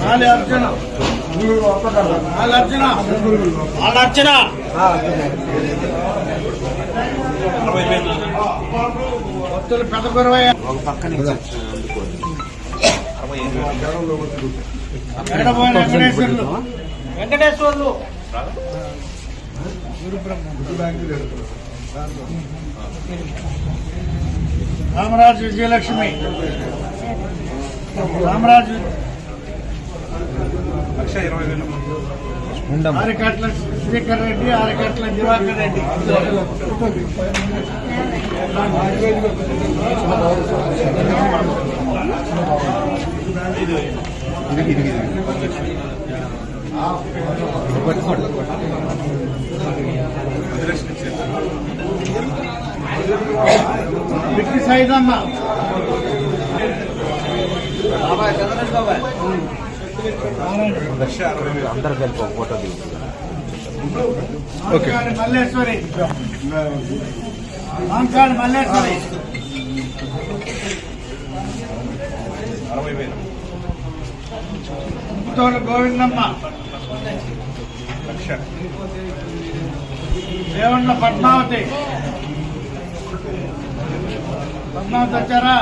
నాలి భక్తులు పెద్ద గురవయ్య ఎడబోయిన వెంకటేశ్వర్లు వెంకటేశ్వర్లు రామరాజు విజయలక్ష్మి. రామరాజు ఆరికట్ల శ్రీకర్ రెడ్డి ఆరికట్ల దివాకర్ రెడ్డి విక్కి సైదమ్మ అందరు కలిపి ఒక ఫోటో మల్లేశ్వరి. ముత్తోడు గోవిందమ్మ. దేవండ్ల పద్మావతి. పద్మావతి వచ్చారా?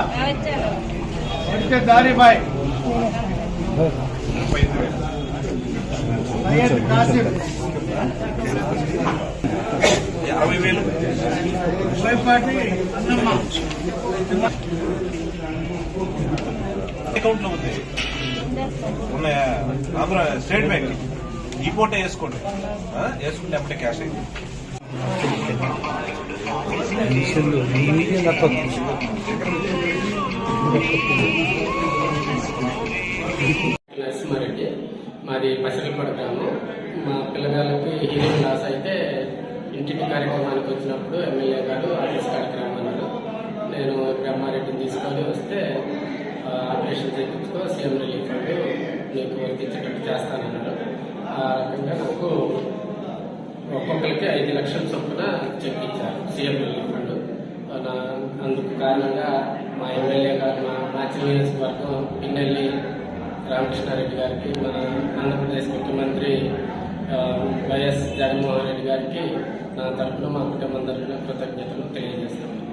వచ్చే దారిబాయ్ అరవై వేలు. అన్నమ్మ లో ఉంది. ఉన్నాయా ఆంధ్ర స్టేట్ బ్యాంక్ ఈ పూట వేసుకోండి? వేసుకుంటే అప్పుడే క్యాష్ అయింది నరసింహారెడ్డి. మాది పసిరిపడ గ్రామం. మా పిల్లగాళ్ళకి హీరో లాస్ అయితే ఇంటింటి కార్యక్రమానికి వచ్చినప్పుడు ఎమ్మెల్యే గారు ఆఫీస్ కార్యక్రమం అన్నారు. నేను బ్రహ్మారెడ్డిని తీసుకొని వస్తే ఆపరేషన్ చేయించుకో సీఎం రిలీఫ్ ఫండ్ నీకు వర్తించేటట్టు చేస్తానన్నారు. ఆ రకంగా నాకు ఒక్కొక్కరికి ఐదు లక్షల చొప్పున చెక్ ఇచ్చారు సీఎం రిలీఫ్ అందుకు కారణంగా మా ఎమ్మెల్యే గారు మా మాచి నియోజకవర్గం పిన్నెల్లి రామకృష్ణారెడ్డి గారికి మన ఆంధ్రప్రదేశ్ ముఖ్యమంత్రి వైఎస్ జగన్మోహన్ రెడ్డి గారికి నా తరఫున మా కుటుంబం తరఫున కృతజ్ఞతలు తెలియజేస్తాను